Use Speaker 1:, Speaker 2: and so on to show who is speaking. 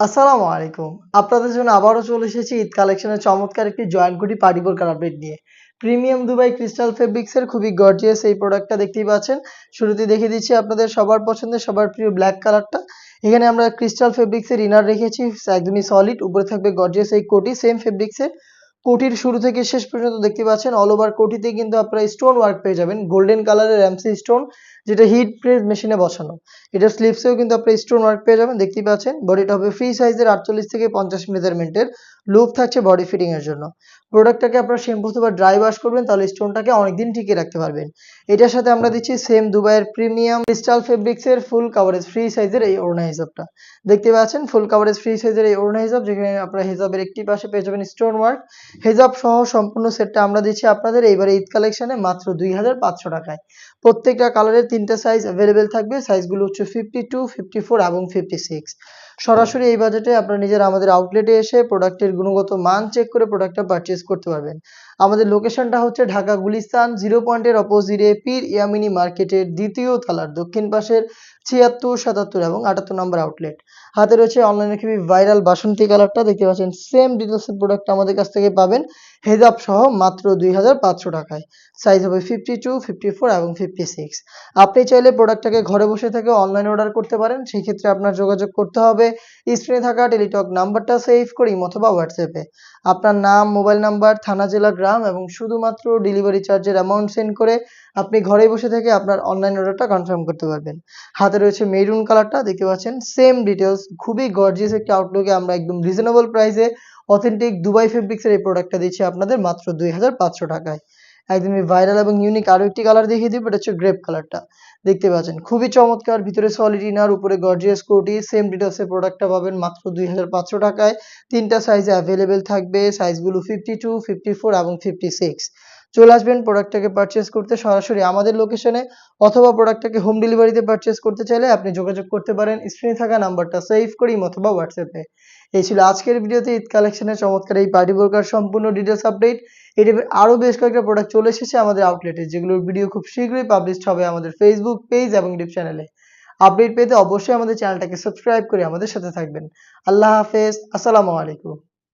Speaker 1: আসসালামু আলাইকুম। আপনাদের জন্য আবারও চলে এসেছি ঈদ কালেকশনের চমৎকার একটি জয়েন্ট গুটি পার্টি বোরকার আপডেট নিয়ে। প্রিমিয়াম দুবাই ক্রিস্টাল ফেব্রিক্সের খুবই গর্জিয়াস এই প্রোডাক্টটা দেখতেই পাচ্ছেন। শুরুতে দেখিয়ে দিচ্ছি আপনাদের সবার পছন্দের, সবার প্রিয় ব্ল্যাক কালারটা এখানে আমরা ক্রিস্টাল ফেব্রিক্সের ইনার রেখেছি, একদমই সলিড উপরে থাকবে গর্জিয়াস এই কোটি সেম ফেব্রিক্সের কোটির শুরু থেকে শেষ পর্যন্ত দেখতে পাচ্ছেন অল ওভার কোটিতে কিন্তু আপনারা স্টোন ওয়ার্ক পেয়ে যাবেন। গোল্ডেন কালারের র্যামসি স্টোন যেটা হিট প্রেস মেশিনে বসানো। এটা স্লিপসেও কিন্তু আপনারা স্টোন ওয়ার্ক পেয়ে যাবেন দেখতে পাচ্ছেন। বডিটা হবে ফ্রি সাইজের আটচল্লিশ থেকে পঞ্চাশ মেজারমেন্টের লুপ থাকছে বডি ফিটিং এর জন্য। প্রোডাক্টটাকে আপনারা শ্যাম্পু অথবা ড্রাই ওয়াশ করবেন, তাহলে স্টোনটাকে অনেকদিন টিকে রাখতে পারবেন। এটার সাথে আমরা দিচ্ছি সেম দুবাইয়ের প্রিমিয়াম ক্রিস্টাল ফেব্রিক্সের ফুল কাভারেজ ফ্রি সাইজের এই ওড়না হিসাবটা। দেখতে পাচ্ছেন ফুল কাভারেজ ফ্রি সাইজের এই ওড়না হিসাব, যেখানে আপনারা হিজাবের একটি পাশে পেয়ে যাবেন স্টোন ওয়ার্ক হেজাব সহ সম্পূর্ণ সেটটা আমরা দিচ্ছি আপনাদের, এইবারে ঈদ কালেকশনে মাত্র দুই হাজার পাঁচশো টাকায়। প্রত্যেকটা কালারের তিনটা সাইজ অ্যাভেলেবেল থাকবে সাইজগুলো হচ্ছে ফিফটি টু ফিফটি ফোর এবং ফিফটি সিক্স সরাসরি এই বাজেটে আপনারা নিজের আমাদের আউটলেটে এসে প্রোডাক্টের গুণগত মান চেক করে প্রোডাক্টটা পারচেস করতে পারবেন। আমাদের লোকেশনটা হচ্ছে ঢাকা গুলিস্তান জিরো পয়েন্টের অপোজিটে পীর ইয়ামিনী মার্কেটের দ্বিতীয় তলার দক্ষিণ পাশের ছিয়াত্তর, সাতাত্তর এবং আটাত্তর নম্বর আউটলেট হাতে রয়েছে অনলাইনে খুবই ভাইরাল বাসন্তী কালারটা দেখতে পাচ্ছেন সেম ডিটেলসের প্রোডাক্ট আমাদের কাছ থেকে পাবেন। হেজাব সহ মাত্র দুই হাজার পাঁচশো টাকায়। সাইজ হবে ফিফটি টু ফিফটি ফোর এবং ফিফটি সিক্স আপনি চাইলে প্রোডাক্টটাকে ঘরে বসে থেকে অনলাইন অর্ডার করতে পারেন। সেই ক্ষেত্রে আপনার যোগাযোগ করতে হবে স্ক্রিনে থাকা টেলিটক নাম্বারটা সেভ করি অথবা হোয়াটসঅ্যাপে আপনার নাম মোবাইল নাম্বার থানা, জেলা গ্রাম এবং শুধুমাত্র ডেলিভারি চার্জের অ্যামাউন্ট সেন্ড করে আপনি ঘরে বসে থেকে আপনার অনলাইন অর্ডারটা কনফার্ম করতে পারবেন। হাতে রয়েছে মেরুন কালারটা দেখতে পাচ্ছেন? সেম ডিটেলস খুবই গর্জিয়াস একটি আউটলুকে আমরা একদম রিজনেবল প্রাইসে অথেন্টিক দুবাই ফেব্রিক্সের এই প্রোডাক্টটা দিচ্ছি আপনাদের মাত্র দুই হাজার পাঁচশো টাকায়। একদমই ভাইরাল এবং ইউনিক আরও একটি কালার দেখিয়ে দিব, এটা হচ্ছে গ্রেপ কালারটা দেখতে পাচ্ছেন, খুবই চমৎকার, ভিতরে সলিড ইনার উপরে গর্জিয়াস কোটি সেম ডিটেলসের প্রোডাক্টটা পাবেন মাত্র দুই হাজার পাঁচশো টাকায়। তিনটা সাইজে অ্যাভেলেবেল থাকবে সাইজগুলো ফিফটি টু ফিফটি ফোর এবং ফিফটি সিক্স চলে আসবেন প্রোডাক্টটাকে পারচেস করতে সরাসরি আমাদের লোকেশনে অথবা প্রোডাক্টটাকে হোম ডেলিভারিতে পারচেস করতে চাইলে আপনি যোগাযোগ করতে পারেন স্ক্রিনে থাকা নাম্বারটা সেভ করি অথবা হোয়াটসঅ্যাপে এই ছিল আজকের ভিডিওতে ঈদ কালেকশনের চমৎকার এই পার্টি বোরকার সম্পূর্ণ ডিটেলস আপডেট এর আরও বেশ কয়েকটা প্রোডাক্ট চলে এসেছে আমাদের আউটলেটে যেগুলোর ভিডিও খুব শীঘ্রই পাবলিশ হবে আমাদের ফেসবুক পেজ এবং ইউটিউব চ্যানেলে আপডেট পেতে অবশ্যই আমাদের চ্যানেলটাকে সাবস্ক্রাইব করে আমাদের সাথে থাকবেন। আল্লাহ হাফেজ, আসসালামু আলাইকুম।